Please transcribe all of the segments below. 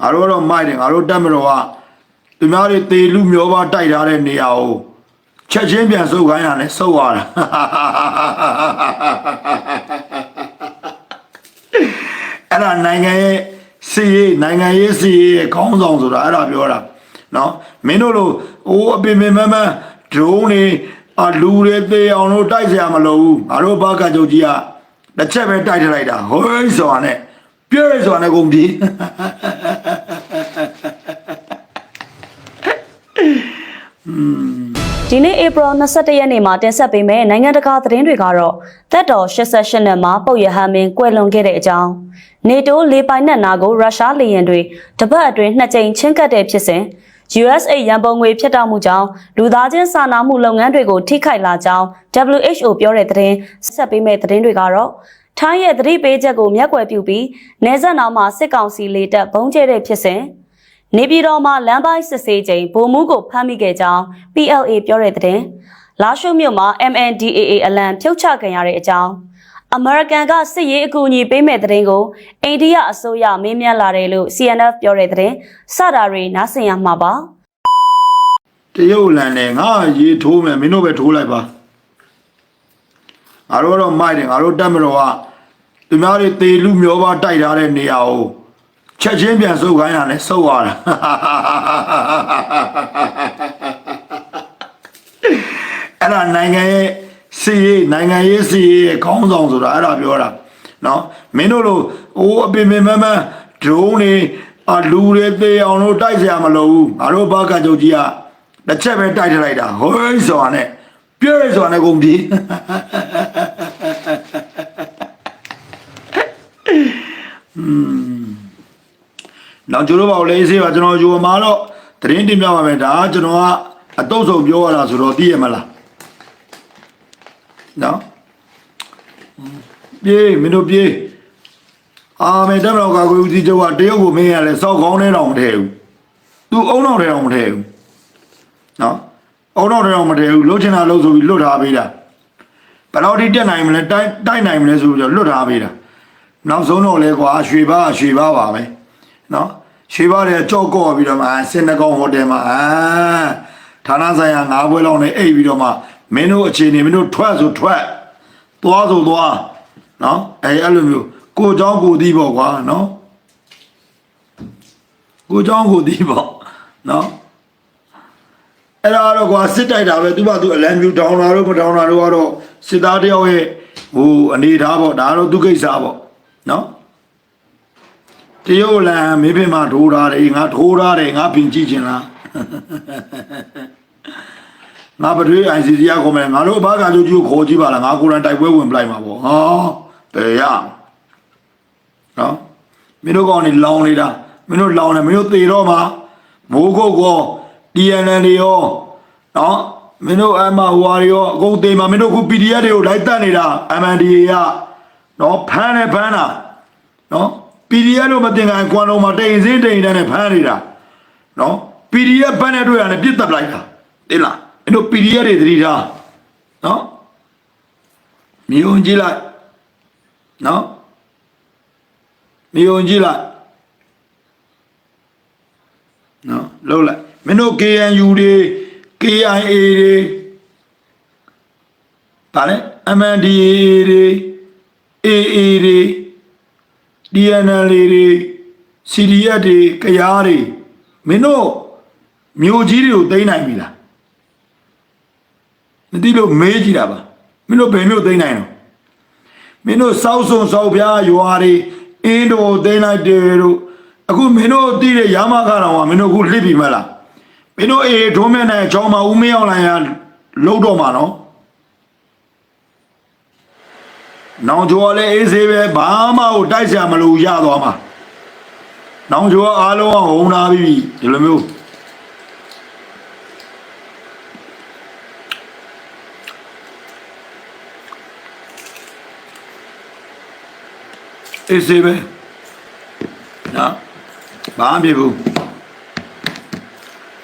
ငါတို့တော့မိုက်တယ်ငါတို့တက်မတော်ကသူများတွေတေလူမျောပါတိုက်ထားတဲ့နေရာကိုချက်ချင်းပြန်ဆုပ်ခိုင်းရတယ်ဆုပ်ရတာအဲ့ဒါနိုင်ငံရဲ့စီရေးနိုင်ငံရေးစီရေးခေါင်းဆောင်ဆိုတာအဲ့ဒါပြောတာနော်မင်းတို့လိုအိုးအပင်ပင်မမဒရုန်းတွေအလူတွေတေအောင်လို့တိုက်စရာမလိုဘူးငါတို့ဘာကကြုတ်ကြီးကတစ်ချက်ပဲတိုက်ထလိုက်တာဟိုးဆိုတာနဲ့ ပြည့်ဆိုတာနဲ့ကုန်ပြီဒီနေ့ဧပြီ22ရက်နေ့မှာတင်ဆက်ပေးမယ့်နိုင်ငံတကာသတင်းတွေကတော့တက်တော်88နှစ်မှာပုတ်ရဟမင်းကွယ်လွန်ခဲ့တဲ့အကြောင်းနေတိုးလေပိုင်နက်နာကိုရုရှားလေယာဉ်တွေတပတ်အတွင်းနှစ်ကြိမ်ချင်းကပ်တဲ့ဖြစ်စဉ် USA ရန်ပုံငွေဖြတ်တောက်မှုကြောင့်လူသားချင်းစာနာမှုလုပ်ငန်းတွေကိုထိခိုက်လာကြောင်း WHO ပြောတဲ့သတင်းဆက်ပေးမယ့်သတင်းတွေကတော့ ထိုင်းရဲ့သတိပေးချက်ကိုမျက်ကွယ်ပြုပြီးနေဆက်နောက်မှာစစ်ကောင်စီလေတပ်ဘုံကျဲတဲ့ဖြစ်စဉ်နေပြည်တော်မှာလမ်းပိုင်းစစ်ဆေးချိန်ဗိုလ်မှူးကိုဖမ်းမိခဲ့ကြောင်း PLA ပြောတဲ့တဲ့လာရှိုးမြို့မှာ MNDAA အလံဖြုတ်ချခံရတဲ့အကြောင်းအမေရိကန်ကစစ်ရေးအကူအညီပေးမဲ့တဲ့ကိုအိန္ဒိယအစိုးရမေးမြန်းလာတယ်လို့ CNF ပြောတဲ့တဲ့စတာတွေနားဆင်ရမှာပါတရုတ်လန်နဲ့ငါရေထိုးမယ်မင်းတို့ပဲထိုးလိုက်ပါငါတို့ကတော့မိုက်တယ်ငါတို့တက်မတော်က သူများတွေတေလူမျောပါတိုက်ထားတဲ့နေရာကိုချက်ချင်းပြန်ဆုပ်ခိုင်းရတယ်ဆုပ်ရတာအဲ့ဒါနိုင်ငံရဲ့စီရေးနိုင်ငံရေးစီရေးခေါင်းဆောင်ဆိုတာအဲ့ဒါပြောတာနော်မင်းတို့လိုအိုးအပင်ပင်မမဒရုန်းတွေအလူတွေတေအောင်လို့တိုက်စရာမလိုဘူးငါတို့ဘာကကြုတ်ကြီးကတစ်ချက်ပဲတိုက်ထလိုက်တာဟိုးဆိုတာနဲ့ပြည့်ဆိုတာနဲ့ကုန်ပြီ နောက်ကျွန်တော်ပါလေအေးစေးပါကျွန်တော်ယူမှာတော့တရင်တင်ပြပါမယ်ဒါကကျွန်တော်ကအတုပ်ဆုံးပြောရတာဆိုတော့သိရမလားနော်ပြေးမင်းတို့ပြေးအာမေတ္တမတော်ကကိုဦးစီးချုပ်ကတရုတ်ကိုမင်းရလဲစောက်ကောင်းနေတော့မထဲဘူးသူအုံတော်ထဲတော့မထဲဘူးနော်အုံတော်ထဲတော့မထဲဘူးလှုပ်ချင်တာလှုပ်ဆိုပြီးလွတ်ထားပေးတာဘယ်တော့ထိတက်နိုင်မလဲတိုက်တိုက်နိုင်မလဲဆိုပြီးတော့လွတ်ထားပေးတာ နောက်ဆုံးတော့လဲကွာရွှေပါရွှေပါပါပဲ နော်ရွှေပါတယ်ကြော့ကော့ပြီးတော့မှစင်နကောင်ဟိုတယ်မှာအာဌာနဆိုင်ရာ၅ဘွဲလောက်နဲ့အိပ်ပြီးတော့မှမင်းတို့အခြေအနေမင်းတို့ထွက်ဆိုထွက်သွားဆိုသွားနော်အဲအဲ့လိုမျိုးကိုเจ้าကိုဒီပေါ့ကွာနော်ကိုเจ้าကိုဒီပေါ့နော်အဲ့ဒါတော့ကွာစစ်တိုက်တာပဲသူကသူအလံမြူဒေါင်းလာတော့မဒေါင်းလာတော့ကတော့စစ်သားတယောက်ရဲ့ဟိုအနေထားပေါ့ဒါကတော့သူကိစ္စပေါ့ နော်တရုတ်လန်မေးဖေးမှာထိုးထားတယ်ငါထိုးထားတယ်ငါပြင်ကြည့်ချင်လားငါပထွေး ICC ရခေါ်မယ်ငါတို့ဘာကလူကြီးကိုခေါ်ကြည့်ပါလားငါကိုယ်တိုင်တိုက်ပွဲဝင်ပလိုက်မှာပေါ့ဟောဘယ်ရနော်မင်းတို့ကောင်နေလောင်းနေတာမင်းတို့လောင်းနေမင်းတို့သေတော့မှာမိုးကုတ်ကော DNN တွေရောနော်မင်းတို့အမဟွာတွေရောအကုန်သေမှာမင်းတို့ခု PDF တွေကိုလိုက်တက်နေတာ MNDA က နော်ဖမ်းနေဖမ်းတာနော် PDF တို့မတင်ကန်ကွမ်လုံးမှာတိန်စင်းတိန်တန်းနဲ့ဖမ်းနေတာနော် PDF ဘန်းနဲ့တွေ့ရတယ်ပြစ်တက်လိုက်တာသိလားမင်းတို့ PDF တွေသတိထားနော်မြုံကြည့်လိုက်နော်မြုံကြည့်လိုက်နော်လုံးလိုက်မင်းတို့ KNU တွေ KIA တွေဗာလဲ MNDAA တွေ AA တွေ DNL တွေ CDF တွေကြရားတွေမင်းတို့မျိုးကြီးတွေကိုသိမ်းနိုင်ပြီလားမသိလို့မေးကြည့်တာပါမင်းတို့ဘယ်မျိုးသိမ်းနိုင်တော့မင်းတို့စောက်စုံစောက်ပြားရွာတွေအင်းတို့သိမ်းလိုက်တယ်တို့အခုမင်းတို့သိတဲ့ရမခါတော်ကမင်းတို့အခုလှစ်ပြီမလားမင်းတို့အေးထုံးမြနဲ့ချောင်းမဦးမင်းအောင်လိုင်ရလုံးတော့မှာနော် နောင်ကျော်လည်းအေးဆေးပဲဘာမှကိုတိုက်ဆရာမလို့ရသွားမှာနောင်ကျော်အားလုံးကဟုံနာပြီဒီလိုမျိုးအေးဆေးပဲနော်ဘာမှမဖြစ်ဘူး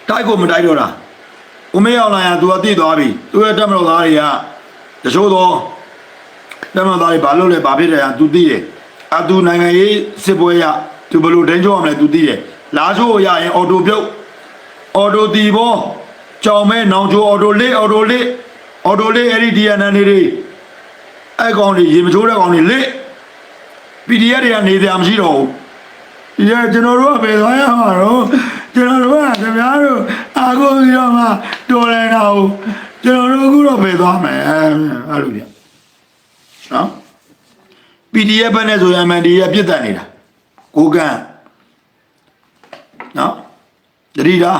တိုက်ကိုမတိုက်တော့တာဦးမေးအောင်လာရင် तू အသိသွားပြီသူ့ရဲ့တက်မတော်သားတွေကတချို့တော့ တမန်သားတွေဘာလို့လဲဘာဖြစ်တယ်ဟာ तू သိတယ်အာ तू နိုင်ငံရေးစစ်ပွဲရ तू ဘယ်လိုဒင်းကြောရမလဲ तू သိတယ် လာချိုးရရင်အော်တိုပြုတ်အော်တိုတီဘောကြောင်မဲနောင်ချိုးအော်တိုလေးအော်တိုလေးအော်တိုလေးအဲ့ဒီ DNN တွေတွေအဲ့ကောင်တွေရေမချိုးတဲ့ကောင်တွေလေး PDF တွေကနေကြမရှိတော့ဘူးဒီကကျွန်တော်တို့ကပဲသွားရမှာတော့ကျွန်တော်တို့ကခင်ဗျားတို့အာကိုပြီးတော့မှတော်လဲတာကိုကျွန်တော်တို့အခုတော့ပဲသွားမယ်အဲ့လိုပြ နော် PDF ဘက်နဲ့ဆိုရင် MND ရပြစ်တက်နေတာကိုကန်နော်တတိတာ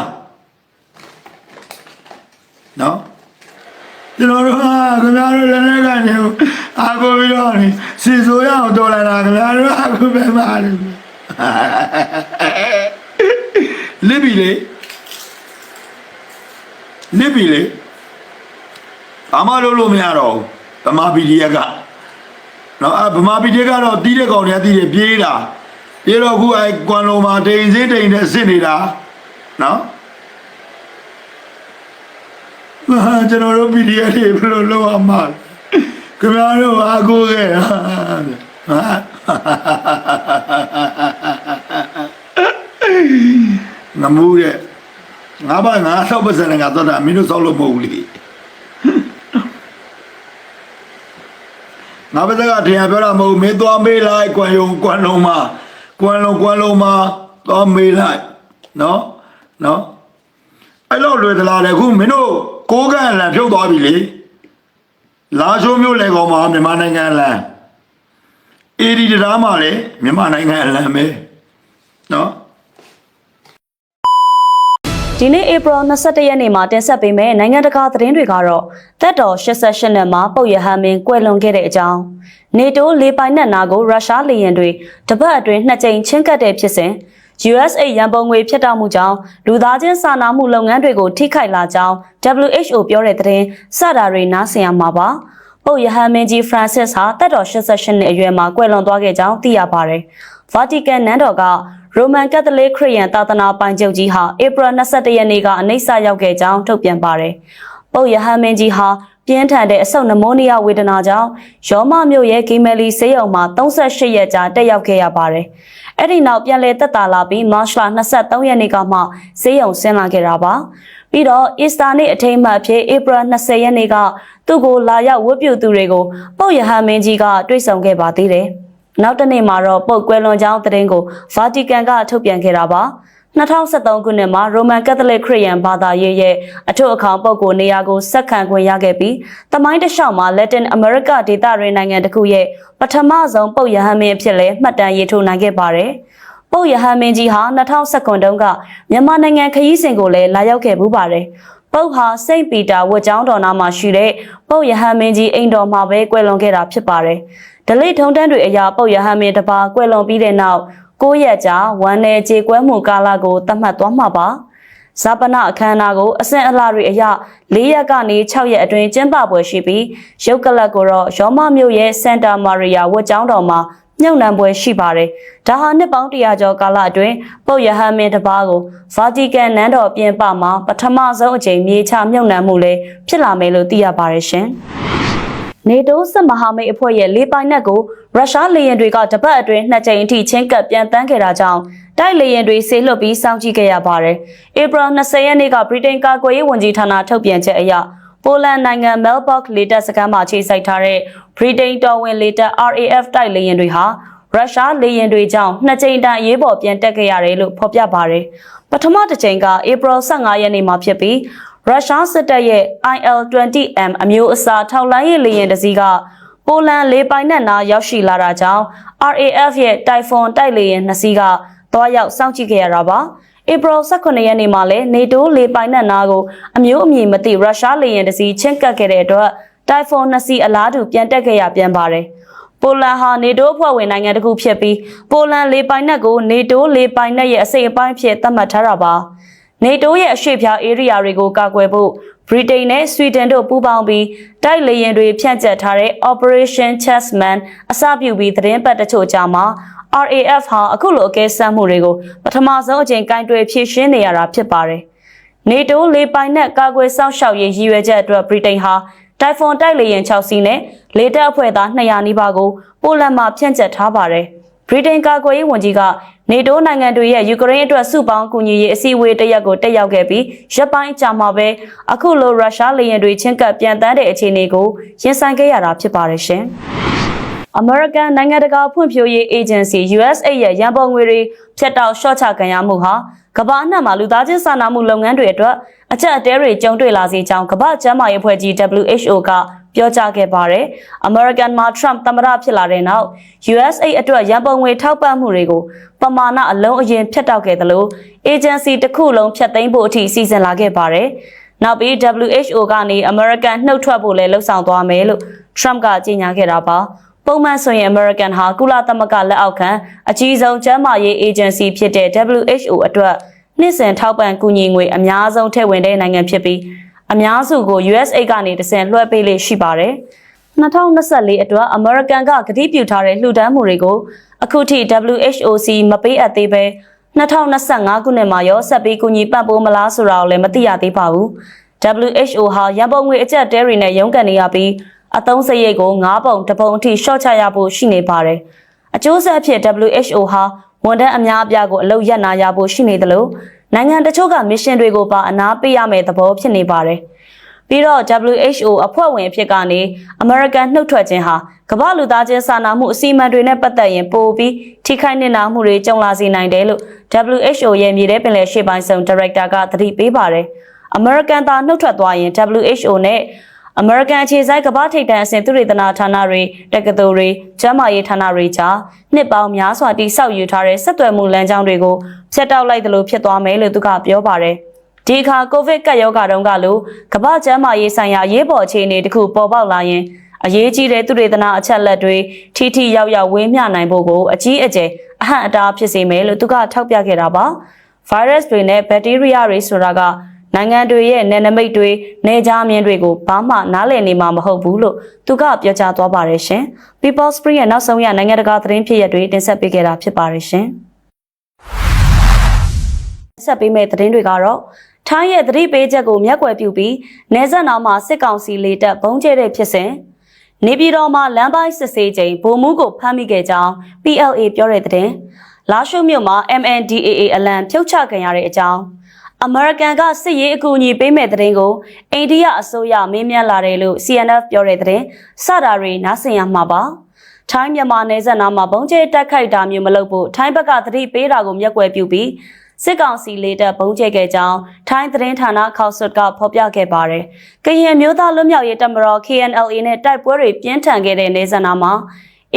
နော်ကျွန်တော်တို့ဟာခင်ဗျားတို့လည်းလည်းကနေအာကိုပြီးတော့နေစီဆိုရအောင်တော်လာတာခင်ဗျားတို့အာကိုပဲမှာတယ်လစ်ပြီလေလစ်ပြီလေဘာမှလုပ်လို့မရတော့ဘူးဗမာ PDF က နော်အဗမာပြည်တွေကတော့တီးတဲ့ကောင်တွေကတီးတယ်ပြေးတာပြေးတော့အခုအဲကွမ်လုံးမှာတိန်စင်းတိန်နဲ့စစ်နေတာနော်ဟာကျွန်တော်တို့ပြည်တွေတွေဘယ်လိုလုပ်အောင်မလဲခင်ဗျားတို့အကူခဲ့ဟာငမူးတဲ့ငါးပါးငါးဆောက်ပါစံငါတော့တာမင်းတို့ဆောက်လို့မဟုတ်ဘူးလေ ငါပါစကထင်ရပြောတာမဟုတ်ဘူးမင်းသွားမေးလိုက်ကွမ်ယုံကွမ်လုံးမှာကွမ်လုံးကွမ်လုံးမှာသွားမေးလိုက်နော်နော်အဲ့လိုလွယ်သလားလေခုမင်းတို့ကိုးကန်လန်ဖြုတ်သွားပြီလေလာရှိုးမျိုးလေကောင်မှာမြန်မာနိုင်ငံလန်အေဒီတရားမှာလေမြန်မာနိုင်ငံလန်ပဲနော် ဒီနေ့ဧပြီ22ရက်နေ့မှာတင်ဆက်ပေးမယ့်နိုင်ငံတကာသတင်းတွေကတော့တက်တော်88နှစ်မှာပုတ်ရဟမ်းမင်းကွယ်လွန်ခဲ့တဲ့အကြောင်းနေတိုးလေပိုင်နက်နာကိုရုရှားလေယာဉ်တွေတပတ်အတွင်းနှစ်ကြိမ်ချင်းကပ်တဲ့ဖြစ်စဉ် USA ရန်ပုံငွေဖြတ်တောက်မှုကြောင့်လူသားချင်းစာနာမှုလုပ်ငန်းတွေကိုထိခိုက်လာကြောင်း WHO ပြောတဲ့သတင်းစတာတွေနားဆင်ရမှာပါပုတ်ရဟမ်းမင်းကြီး Francis ဟာတက်တော်88နှစ်အရွယ်မှာကွယ်လွန်သွားခဲ့ကြောင်းသိရပါတယ်။ Vatican နန်းတော်က ရိုမန်ကက်သလစ်ခရစ်ယာန်သာသနာပိုင်ချုပ်ကြီးဟာဧပြီ22ရက်နေ့ကအနှိမ့်ဆရောက်ခဲ့ကြောင်းထုတ်ပြန်ပါတယ်။ပုပ်ယဟန်မင်းကြီးဟာပြင်းထန်တဲ့အဆုတ်နမိုးနီးယားဝေဒနာကြောင့်ရောမမြို့ရဲ့ဂီမယ်လီဆေးရုံမှာ38ရက်ကြာတက်ရောက်ခဲ့ရပါတယ်။အဲ့ဒီနောက်ပြန်လည်သက်သာလာပြီးမတ်လ23ရက်နေ့ကမှဆေးရုံဆင်းလာခဲ့တာပါ။ပြီးတော့အစ္စတာနေ့အထိမ်းအမှတ်အဖြစ်ဧပြီ20ရက်နေ့ကသူ့ကိုလာရောက်ဝတ်ပြုသူတွေကိုပုပ်ယဟန်မင်းကြီးကတွေ့ဆုံခဲ့ပါသေးတယ်။ နောက်တစ်နေ့မှာတော့ပုတ်ကွယ်လွန်ကြောင်းသတင်းကိုဗာတီကန်ကထုတ်ပြန်ခဲ့တာပါ2013ခုနှစ်မှာရိုမန်ကက်သလစ်ခရစ်ယာန်ဘာသာရေးရဲ့အထွတ်အခေါင်းပုဂ္ဂိုလ်နေရာကိုဆက်ခံခွင့်ရခဲ့ပြီးတမိုင်းတစ်လျှောက်မှာလက်တင်အမေရိကဒေသရင်းနိုင်ငံတစ်ခုရဲ့ပထမဆုံးပုတ်ရဟန်းမင်းအဖြစ်လဲမှတ်တမ်းရေးထိုးနိုင်ခဲ့ပါတယ်။ပုတ်ရဟန်းမင်းကြီးဟာ2019တုန်းကမြန်မာနိုင်ငံခရီးစဉ်ကိုလည်းလာရောက်ခဲ့ပူးပါတယ်။ပုတ်ဟာစိန့်ပီတာဝတ်ကျောင်းတော်နာမှာရှိတဲ့ပုတ်ရဟန်းမင်းကြီးအိမ်တော်မှာပဲကွယ်လွန်ခဲ့တာဖြစ်ပါတယ်။ ဒလိထုံတန်းတွေအရာပုတ်ရဟန်းမင်းတစ်ပါးကွယ်လွန်ပြီးတဲ့နောက်9ရက်ကြာဝမ်းနယ်ကြေကွဲမှုကာလကိုသတ်မှတ်သွားမှာပါ။ဇာပနအခမ်းအနားကိုအဆင့်အလားတွေအရ၄ရက်ကနေ6ရက်အတွင်းကျင်းပပွဲရှိပြီးရုပ်ကလပ်ကိုတော့ရောမမြို့ရဲ့စန်တာမာရီယာဝတ်ကျောင်းတော်မှာမြုပ်နှံပွဲရှိပါတယ်။ဒါဟာနှစ်ပေါင်း100ကျော်ကာလအတွင်းပုပ်ယဟန်မင်းတစ်ပါးကိုဗာတီကန်နန်းတော်ပြင်ပမှာပထမဆုံးအကြိမ်မြေချမြုပ်နှံမှုလည်းဖြစ်လာမယ်လို့သိရပါတယ်ရှင်။ နေတိုးစစ်မဟာမိတ်အဖွဲ့ရဲ့လေပိုင်နက်ကိုရုရှားလေယာဉ်တွေကတပတ်အတွင်းနှစ်ကြိမ်အထိချင်းကပ်ပြန်တန်းခဲ့တာကြောင့်တိုက်လေယာဉ်တွေဆေးလွတ်ပြီးစောင့်ကြည့်ခဲ့ရပါတယ်။ဧပြီ20ရက်နေ့ကဗြိတိန်ကာကွယ်ရေးဝန်ကြီးဌာနထုတ်ပြန်ချက်အရပိုလန်နိုင်ငံမဲလ်ဘော့လေတပ်စခန်းမှာခြေစိုက်ထားတဲ့ဗြိတိန်တော်ဝင်လေတပ် RAF တိုက်လေယာဉ်တွေဟာရုရှားလေယာဉ်တွေကြောင့်နှစ်ကြိမ်တိုင်ရေးပေါ်ပြန်တက်ခဲ့ရတယ်လို့ဖော်ပြပါတယ်။ပထမတစ်ကြိမ်ကဧပြီ15ရက်နေ့မှာဖြစ်ပြီး ရုရှားစစ်တပ်ရဲ့ IL-20M အမျိုးအစားထောက်လိုင်းရေးလေယာဉ်တစ်စီးကပိုလန်လေပိုင်နက်နာရောက်ရှိလာတာကြောင့် RAF ရဲ့ Typhoon တိုက်လေယာဉ်နှစ်စီးကသွားရောက်စောင့်ကြည့်ခဲ့ရတာပါ။ဧပြီ18ရက်နေ့မှာလည်း NATO လေပိုင်နက်နာကိုအမျိုးအမည်မသိရုရှားလေယာဉ်တစ်စီးချင်းကပ်ခဲ့တဲ့အတွက် Typhoon နှစ်စီးအလားတူပြန်တက်ခဲ့ရပြန်ပါတယ်။ပိုလန်ဟာနေတိုးအဖွဲ့ဝင်နိုင်ငံတစ်ခုဖြစ်ပြီးပိုလန်လေပိုင်နက်ကိုနေတိုးလေပိုင်နက်ရဲ့အစိတ်အပိုင်းဖြစ်သတ်မှတ်ထားတာပါ နေတိုးရဲ့အရှေ့ဖြားဧရိယာတွေကိုကာကွယ်ဖို့ဗြိတိန်နဲ့ဆွီဒင်တို့ပူးပေါင်းပြီးတိုက်လေယာဉ်တွေဖြန့်ကျက်ထားတဲ့ Operation Chessman အစပြုပြီးသတင်းပတ်တချို့ကြာမှာ RAF ဟာအခုလိုအကဲစမ်းမှုတွေကိုပထမဆုံးအကြိမ်ကင်တွယ်ဖြည့်ရှင်းနေရတာဖြစ်ပါတယ်နေတိုးလေပိုင်နက်ကာကွယ်စောင့်ရှောက်ရေးရည်ရွယ်ချက်အတွက်ဗြိတိန်ဟာတိုင်ဖွန်တိုက်လေယာဉ်6စီးနဲ့လေတပ်အဖွဲ့သား200နီးပါးကိုပိုလန်မှာဖြန့်ကျက်ထားပါတယ်။ဗြိတိန်ကာကွယ်ရေးဝန်ကြီးက နေတိုးနိုင်ငံတွေရဲ့ယူကရိန်းအတွက်စုပေါင်းကူညီရေးအစည်းအဝေးတစ်ရက်ကိုတက်ရောက်ခဲ့ပြီးရက်ပိုင်းကြာမှပဲအခုလိုရုရှားလေယာဉ်တွေချင်းကပ်ပြန်တန်းတဲ့အခြေအနေကိုရင်ဆိုင်ခဲ့ရတာဖြစ်ပါတယ်ရှင်။ American နိုင်ငံတကာဖွံ့ဖြိုးရေး Agency USAID ရဲ့ရန်ပုံငွေတွေဖြတ်တောက်ရှော့ချခံရမှုဟာကမ္ဘာအနှံ့မှာလူသားချင်းစာနာမှုလုပ်ငန်းတွေအတွက်အကျက်အတဲတွေကြုံတွေ့လာစေကြောင်းကမ္ဘာ့ကျန်းမာရေးအဖွဲ့ကြီး WHO က ပြောကြားခဲ့ပါတယ်။ American မှာ Trump သမ္မတဖြစ်လာတဲ့နောက် USAID အတွက်ရန်ပုံငွေထောက်ပံ့မှုတွေကိုပမာဏအလုံးအရင်ဖြတ်တောက်ခဲ့သလို agency တစ်ခုလုံးဖြတ်သိမ်းဖို့အထိစီစဉ်လာခဲ့ပါတယ်။နောက်ပြီး WHO ကနေ American နှုတ်ထွက်ဖို့လည်းလှုံ့ဆော်သွားမယ်လို့ Trump ကကြေညာခဲ့တာပါ။ပုံမှန်ဆိုရင် American ဟာကုလသမဂ္ဂလက်အောက်ခံအကြီးဆုံးကျန်းမာရေး agency ဖြစ်တဲ့ WHO အတွက်နှစ်စဉ်ထောက်ပံ့ကူညီငွေအများဆုံးထည့်ဝင်တဲ့နိုင်ငံဖြစ်ပြီး အများစုကို USA ကနေတဆင့်လွှဲပေးလေးရှိပါတယ်။2024အတွက် American ကကတိပြုထားတဲ့လှူဒန်းမှုတွေကိုအခုထိ WHOC မပေးအပ်သေးပဲ2025ခုနှစ်မှာရောဆက်ပြီးကူညီပံ့ပိုးမလားဆိုတာကိုလည်းမသိရသေးပါဘူး။ WHO ဟာရန်ပုံငွေအကျပ်တဲတွေနဲ့ရုန်းကန်နေရပြီးအသုံးစရိတ်ကို9ပုံတပုံအထိရှော့ချရဖို့ရှိနေပါတယ်။အကျိုးဆက်အဖြစ် WHO ဟာဝန်ထမ်းအများအပြားကိုအလုပ်ရပ်နာရဖို့ရှိနေသလို နိုင်ငံတချို့ကမစ်ရှင်တွေကိုပါအနာပေးရမယ့်သဘောဖြစ်နေပါတယ်။ပြီးတော့ WHO အဖွဲ့ဝင်အဖြစ်ကနေ American နှုတ်ထွက်ခြင်းဟာကမ္ဘာလူသားချင်းစာနာမှုအစီအမံတွေနဲ့ပတ်သက်ရင်ပိုပြီးထိခိုက်နစ်နာမှုတွေကြုံလာစေနိုင်တယ်လို့ WHO ရဲ့မြေထဲပင်လယ်ရှေ့ပိုင်းဆောင်ဒါရိုက်တာကသတိပေးပါတယ်။ American သားနှုတ်ထွက်သွားရင် WHO နဲ့ American အခြေစိုက်ကမ္ဘာထိပ်တန်းအဆင့်သုတေသနဌာနတွေတက္ကသိုလ်တွေကျန်းမာရေးဌာနတွေကြားနှစ်ပေါင်းများစွာတိစောက်ယူထားတဲ့ဆက်သွယ်မှုလမ်းကြောင်းတွေကိုဖျက်တောက်လိုက်သလိုဖြစ်သွားမယ်လို့သူကပြောပါတယ်။ဒီအခါကိုဗစ်ကပ်ရောဂါတုန်းကလိုကမ္ဘာကျန်းမာရေးဆိုင်ရာရေးပေါ်အခြေအနေတစ်ခုပေါ်ပေါက်လာရင်အရေးကြီးတဲ့သူတွေသနာအချက်လက်တွေထိထိရောက်ရောက်ဝေးမျှနိုင်ဖို့ကိုအကြီးအကျယ်အဟန့်အတားဖြစ်စေမယ်လို့သူကထောက်ပြခဲ့တာပါ။ virus တွေနဲ့ bacteria တွေဆိုတာက နိုင်ငံတွေရဲ့နယ်နိမိတ်တွေနေကြားမြင်တွေကိုဘာမှနားလည်နေမှာမဟုတ်ဘူးလို့သူကပြောကြားသွားပါတယ်ရှင်။ People Spring ရဲ့နောက်ဆုံးရနိုင်ငံတကာသတင်းဖြစ်ရပ်တွေတင်ဆက်ပေးခဲ့တာဖြစ်ပါတယ်ရှင်။ဆက်ပေးမယ့်သတင်းတွေကတော့ထိုင်းရဲ့သတိပေးချက်ကိုမျက်ကွယ်ပြုပြီးနေဆက်နောက်မှာစစ်ကောင်စီလေတပ်ဘုံကျဲတဲ့ဖြစ်စဉ်နေပြည်တော်မှာလမ်းပိုင်းစစ်ဆေးချိန်ဗိုလ်မှူးကိုဖမ်းမိခဲ့ကြောင်း PLA ပြောတဲ့သတင်းလာရှုမြို့မှာ MNDAA အလံဖြုတ်ချခံရတဲ့အကြောင်း အမေရိကန်ကစစ်ရေးအကူအညီပေးမဲ့တဲ့တင်ကိုအိန္ဒိယအစိုးရမေးမြန်းလာတယ်လို့ CNF ပြောတဲ့တဲ့စတာတွေနားဆင်ရမှာပါထိုင်းမြန်မာနယ်စပ်နားမှာဘုံကျဲတက်ခိုက်တာမျိုးမလုပ်ဖို့ထိုင်းဘက်ကသတိပေးတာကိုမျက်ကွယ်ပြုပြီးစစ်ကောင်စီလေတပ်ဘုံကျဲခဲ့ကြောင်းထိုင်းသတင်းဌာနခေါက်ဆွတ်ကဖော်ပြခဲ့ပါတယ်။ကရင်မျိုးသားလွတ်မြောက်ရေးတပ်မတော် KNLA နဲ့တိုက်ပွဲတွေပြင်းထန်ခဲ့တဲ့နေဇန်နာမှာ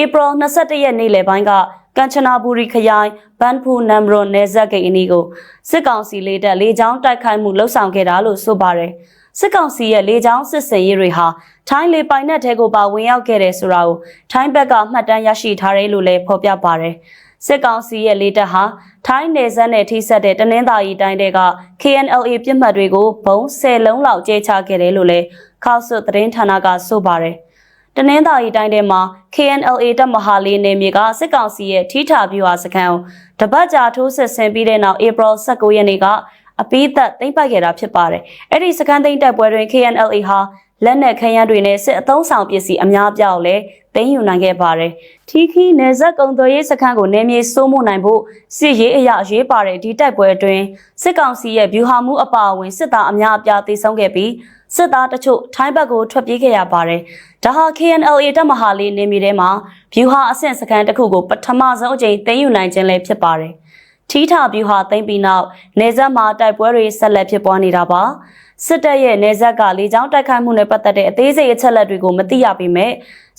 ဧပြီ22ရက်နေ့လယ်ပိုင်းက ကမ်ချနာဘူရီခရိုင်ဘန်ဖူနမ်ရိုနယ်ဇက်ဂိတ်အနီးကိုစစ်ကောင်စီလေတပ်လေကြောင်းတိုက်ခိုက်မှုလှုပ်ဆောင်ခဲ့တာလို့ဆိုပါတယ်။စစ်ကောင်စီရဲ့လေကြောင်းစစ်စင်ရေးတွေဟာထိုင်းလေပိုင်နက်ထဲကိုပါဝင်ရောက်ခဲ့တယ်ဆိုတာကိုထိုင်းဘက်ကမှတ်တမ်းရရှိထားတယ်လို့လည်းဖော်ပြပါတယ်။စစ်ကောင်စီရဲ့လေတပ်ဟာထိုင်းနယ်စပ်နဲ့ထိစပ်တဲ့တနင်္သာရီတိုင်းတွေက KNLA ပြစ်မှတ်တွေကိုဘုံ10လုံးလောက်ကျဲချခဲ့တယ်လို့လည်းခောက်ဆွတ်သတင်းဌာနကဆိုပါတယ်။ တနင်္သာရီတိုင်းထဲမှာ KNLA တပ်မဟာလေးနယ်မြေကစစ်ကောင်စီရဲ့ထိထာဗျူဟာစခန်းကိုတပတ်ကြာထိုးစစ်ဆင်ပြီးတဲ့နောက်ဧပြီ19ရက်နေ့ကအပိသက်သိမ်းပိုက်ခဲ့တာဖြစ်ပါတယ်။အဲ့ဒီစခန်းသိမ်းတိုက်ပွဲတွင် KNLA ဟာလက်နက်ခဲယမ်းတွေနဲ့စစ်အုံဆောင်ပစ္စည်းအများပြားကိုလည်းသိမ်းယူနိုင်ခဲ့ပါတယ်။ထီခီနယ်ဇက်ကုံသွေးရေးစခန်းကိုနယ်မြေစိုးမိုးနိုင်ဖို့စစ်ရေးအရာအရေးပါတဲ့ဒီတိုက်ပွဲအတွင်းစစ်ကောင်စီရဲ့ဗျူဟာမှုအပါအဝင်စစ်သားအများအပြားသေဆုံးခဲ့ပြီး စစ်သားတချို့ထိုင်းဘက်ကိုထွက်ပြေးခဲ့ရပါတယ်။ဒါဟာ KNLA တပ်မဟာလေးနေမြေထဲမှာဗျူဟာအဆင့်စခန်းတစ်ခုကိုပထမဆုံးအကြိမ်သိမ်းယူနိုင်ခြင်းလည်းဖြစ်ပါတယ်။ထီထာဗျူဟာသိမ်းပြီးနောက်နေဆက်မှာတိုက်ပွဲတွေဆက်လက်ဖြစ်ပွားနေတာပါ။ စစ်တပ်ရဲ့နေဆက်ကလေကြောင်းတိုက်ခိုက်မှုနဲ့ပတ်သက်တဲ့အသေးစိတ်အချက်အလက်တွေကိုမသိရပေမဲ့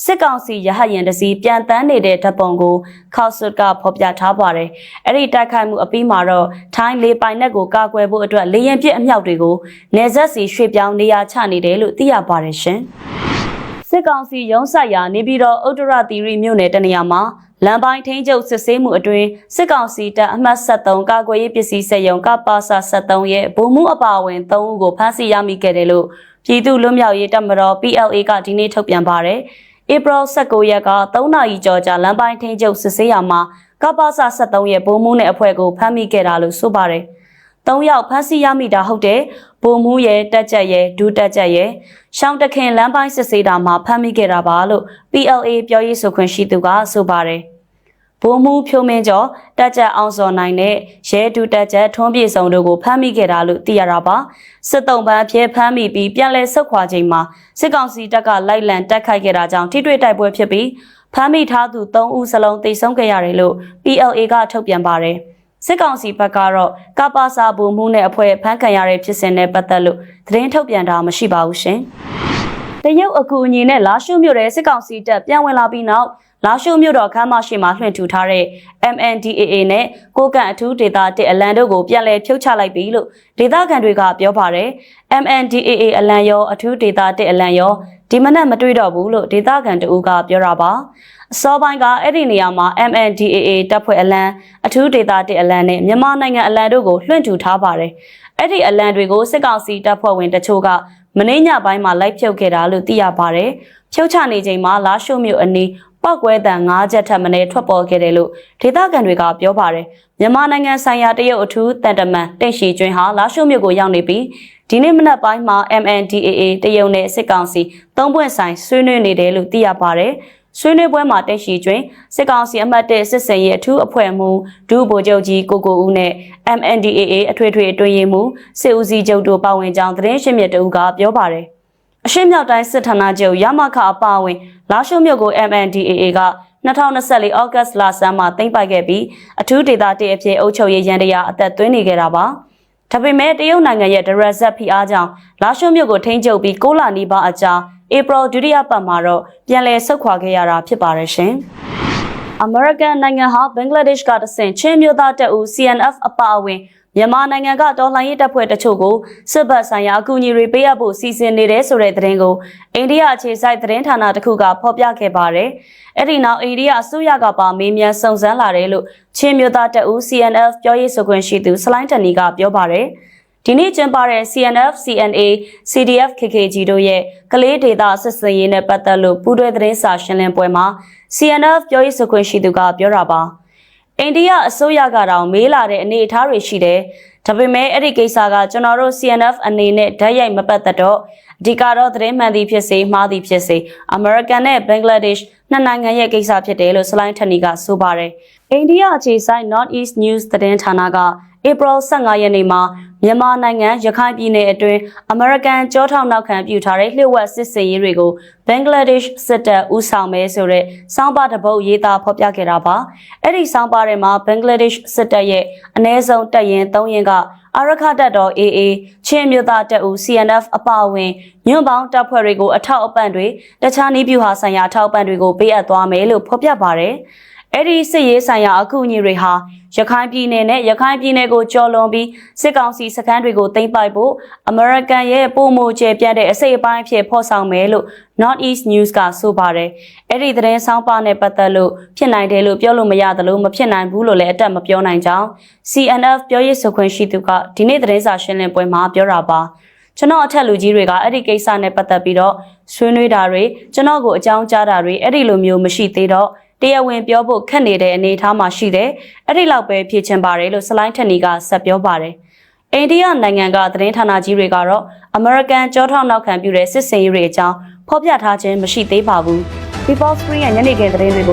စစ်ကောင်စီရဟတ်ရင်တစီပြန်တန်းနေတဲ့ဓာတ်ပုံကိုခောက်ဆွတ်ကဖော်ပြထားပါတယ်။အဲ့ဒီတိုက်ခိုက်မှုအပြီးမှာတော့ထိုင်းလေပိုင်နက်ကိုကာကွယ်ဖို့အတွက်လေရင်ပြစ်အမြောက်တွေကိုနေဆက်စီရွှေ့ပြောင်းနေရာချနေတယ်လို့သိရပါတယ်ရှင်။စစ်ကောင်စီရုံးဆိုင်ရာနေပြည်တော်ဥတ္တရသီရိမြို့နယ်တနေရာမှာ လမ်းပိုင်းထိန်းချုပ်စစ်ဆေးမှုအတွင်းစစ်ကောင်စီတပ်အမှတ်73ကာကွယ်ရေးပစ္စည်းစက်ရုံကပါစာ73ရဲ့ဗိုလ်မှူးအပါအဝင်3ဦးကိုဖမ်းဆီးရမိခဲ့တယ်လို့ပြည်သူ့လွတ်မြောက်ရေးတပ်မတော် PLA ကဒီနေ့ထုတ်ပြန်ပါတယ်။ဧပြီ19ရက်က3နာရီကျော်ကြာလမ်းပိုင်းထိန်းချုပ်စစ်ဆေးရမှာကပါစာ73ရဲ့ဗိုလ်မှူးနဲ့အဖွဲ့ကိုဖမ်းမိခဲ့တာလို့ဆိုပါတယ်။၃ယောက်ဖမ်းဆီးရမိတာဟုတ်တယ်ဗိုလ်မှူးရဲ့တက်ကြက်ရဲ့ဒူးတက်ကြက်ရဲ့ရှောင်းတခင်လမ်းပိုင်းစစ်ဆေးတာမှာဖမ်းမိခဲ့တာပါလို့ PLA ပြောရေးဆိုခွင့်ရှိသူကဆိုပါတယ် ဗိုလ်မှူးဖြိုးမင်းကျော်တက်ကြက်အောင်စော်နိုင်နဲ့ရဲဒူတက်ကြက်ထွန်းပြေဆောင်တို့ကိုဖမ်းမိခဲ့တာလို့သိရတာပါစစ်တုံးပန်းအဖြစ်ဖမ်းမိပြီးပြန်လည်ဆုတ်ခွာချိန်မှာစစ်ကောင်စီတပ်ကလိုက်လံတက်ခိုက်ခဲ့တာကြောင့်ထိတွေ့တိုက်ပွဲဖြစ်ပြီးဖမ်းမိထားသူ3ဦးစလုံးတိတ်ဆုံးခဲ့ရတယ်လို့ PLA ကထုတ်ပြန်ပါတယ်စစ်ကောင်စီဘက်ကတော့ကပ္ပစာဘူမှုနဲ့အဖွဲ့ဖမ်းခံရတဲ့ဖြစ်စဉ်နဲ့ပတ်သက်လို့သတင်းထုတ်ပြန်တာမရှိပါဘူးရှင်။တရုတ်အကူအညီနဲ့လာရှုမြို့တဲ့စစ်ကောင်စီတပ်ပြန်ဝင်လာပြီးနောက် လာရှုမြို့တော်ခမ်းမရှိမှာလွှင့်ထူထားတဲ့ MNDAA နဲ့ကိုကန့်အထူးဒေသတစ်အလံတို့ကိုပြန်လည်ဖြုတ်ချလိုက်ပြီလို့ဒေသခံတွေကပြောပါတယ်။ MNDAA အလံရောအထူးဒေသတစ်အလံရောဒီမနက်မတွေ့တော့ဘူးလို့ဒေသခံတဦးကပြောတာပါ။အစောပိုင်းကအဲ့ဒီနေရာမှာ MNDAA တပ်ဖွဲ့အလံအထူးဒေသတစ်အလံနဲ့မြန်မာနိုင်ငံအလံတို့ကိုလွှင့်ထူထားပါတယ်။အဲ့ဒီအလံတွေကိုစစ်ကောင်စီတပ်ဖွဲ့ဝင်တချို့ကမင်းညပိုင်းမှာလိုက်ဖြုတ်ခဲ့တာလို့သိရပါတယ်။ဖြုတ်ချနေချိန်မှာလာရှုမြို့အနီး ပောက်ကွဲတန်၅ချက်ထပ်မံထွက်ပေါ်ခဲ့တယ်လို့ဒေသခံတွေကပြောပါတယ်မြန်မာနိုင်ငံဆိုင်ရာတရုတ်အထူးတန်တမန်တိတ်ရှိကျွင်းဟာလာရှုမြို့ကိုရောက်နေပြီးဒီနေ့မနက်ပိုင်းမှာ MNDAA တရုတ်နဲ့စစ်ကောင်စီသုံးပွင့်ဆိုင်ဆွေးနွေးနေတယ်လို့သိရပါတယ်ဆွေးနွေးပွဲမှာတက်ရှိကျွင်းစစ်ကောင်စီအမတ်တဲ့စစ်စင်ရဲ့အထူးအဖွဲ့မှူးဒုဗိုလ်ချုပ်ကြီးကိုကိုဦးနဲ့ MNDAA အထွေထွေအတွင်းရေးမှူးစစ်ဦးစီးချုပ်တို့ပါဝင်ကြောင်းသတင်းရှင်းမြစ်တဦးကပြောပါတယ် အရှင်းမြောက်တိုင်းစစ်ဌာနချုပ်ရမခအပါအဝင်လာရှုမြို့ကို MNDAA က2024ဩဂတ်လဆန်းမှာတင်ပိုက်ခဲ့ပြီးအထူးဒေသတအဖြစ်အုပ်ချုပ်ရေးရန်တရားအသက်သွင်းနေခဲ့တာပါဒါပေမဲ့တရုတ်နိုင်ငံရဲ့ဒရက်ဇက်ဖိအားကြောင့်လာရှုမြို့ကိုထိန်းချုပ်ပြီး6လနီးပါးအကြာဧပြီဒုတိယပတ်မှာတော့ပြန်လည်ဆုတ်ခွာခဲ့ရတာဖြစ်ပါတယ်ရှင်။ American နိုင်ငံဟာဘင်္ဂလားဒေ့ရှ်ကတဆင့်ချင်းမျိုးသားတပ်ဦး CNF အပါအဝင် မြန်မာနိုင်ငံကတော်လှန်ရေးတပ်ဖွဲ့တချို့ကိုစစ်ဘက်ဆိုင်ရာအကူအညီတွေပေးအပ်ဖို့စီစဉ်နေတယ်ဆိုတဲ့သတင်းကိုအိန္ဒိယအခြေစိုက်သတင်းဌာနတစ်ခုကဖော်ပြခဲ့ပါတယ်။အဲ့ဒီနောက်အိန္ဒိယအစိုးရကပါမေးမြန်းစုံစမ်းလာတယ်လို့ချင်းမျိုးသားတပ်ဦး CNF ပြောရေးဆိုခွင့်ရှိသူစလိုင်းတန်နီကပြောပါတယ်။ဒီနေ့ကျင်းပတဲ့ CNF, CNA, CDF, KKG တို့ရဲ့ကလေးဒေတာဆက်စပ်ရေးနဲ့ပတ်သက်လို့ပူးတွဲသတင်းစာရှင်းလင်းပွဲမှာ CNF ပြောရေးဆိုခွင့်ရှိသူကပြောတာပါ။ အိန္ဒိယအစိုးရကတောင်မေးလာတဲ့အနေအထားတွေရှိတယ်။ဒါပေမဲ့အဲ့ဒီကိစ္စကကျွန်တော်တို့ CNF အနေနဲ့ဓာတ်ရိုက်မပတ်သက်တော့အဓိကတော့သတင်းမှန်သည်ဖြစ်စေမှားသည်ဖြစ်စေအမေရိကန်နဲ့ဘင်္ဂလားဒေ့ရှ်နှစ်နိုင်ငံရဲ့ကိစ္စဖြစ်တယ်လို့စလိုင်းထန်နီကဆိုပါတယ်။အိန္ဒိယအခြေစိုက် North East News သတင်းဌာနက ဧပြီ15ရက်နေ့မှာမြန်မာနိုင်ငံရခိုင်ပြည်နယ်အတွင်းအမေရိကန်ကြောထောက်နောက်ခံပြုထားတဲ့လျှို့ဝှက်စစ်စင်ရေးတွေကိုဘင်္ဂလားဒေ့ရှ်စစ်တပ်ဦးဆောင်မဲဆိုတဲ့စောင်းပါတစ်ပုတ်ရေးသားဖော်ပြခဲ့တာပါအဲ့ဒီစောင်းပါထဲမှာဘင်္ဂလားဒေ့ရှ်စစ်တပ်ရဲ့အ ਨੇ ဆုံးတပ်ရင်၃ရင်ကအာရခတပ်တော် AA ချင်းမြို့သားတပ်ဦး CNF အပါအဝင်ညွန့်ပေါင်းတပ်ဖွဲ့တွေကိုအထောက်အပံ့တွေတခြားနည်းဗျူဟာဆိုင်ရာအထောက်အပံ့တွေကိုပေးအပ်သွားမယ်လို့ဖော်ပြပါတယ် အဲ့ဒီစစ်ရေးဆိုင်ရာအကူအညီတွေဟာရခိုင်ပြည်နယ်နဲ့ရခိုင်ပြည်နယ်ကိုကျော်လွန်ပြီးစစ်ကောင်စီစခန်းတွေကိုသိမ်းပိုက်ဖို့အမေရိကန်ရဲ့ပုံမိုကျပြန့်တဲ့အစိတ်အပိုင်းအဖြစ်ဖော်ဆောင်မယ်လို့ North East News ကဆိုပါတယ်။အဲ့ဒီသတင်းဆောင်ပါနဲ့ပတ်သက်လို့ဖြစ်နိုင်တယ်လို့ပြောလို့မရသလိုမဖြစ်နိုင်ဘူးလို့လည်းအတက်မပြောနိုင်ကြောင်း CNF ပြောရေးဆိုခွင့်ရှိသူကဒီနေ့သတင်းစာရှင်းလင်းပွဲမှာပြောတာပါ။ကျွန်တော်အထက်လူကြီးတွေကအဲ့ဒီကိစ္စနဲ့ပတ်သက်ပြီးတော့ဆွေးနွေးတာတွေကျွန်တော်ကိုအကြောင်းကြားတာတွေအဲ့ဒီလိုမျိုးမရှိသေးတော့ တရားဝင်ပြောဖို့ခက်နေတဲ့အနေအထားမှာရှိတယ်။အဲ့ဒီလောက်ပဲဖြေချင်ပါတယ်လို့စလိုင်းထက်နီကဆက်ပြောပါတယ်။အိန္ဒိယနိုင်ငံကသတင်းဌာနကြီးတွေကတော့ American ကြောထောက်နောက်ခံပြုတဲ့စစ်စင်ရေးတွေအကြောင်းဖော်ပြထားခြင်းမရှိသေးပါဘူး။ People Free ရဲ့ညနေခင်းသတင်းတွေကို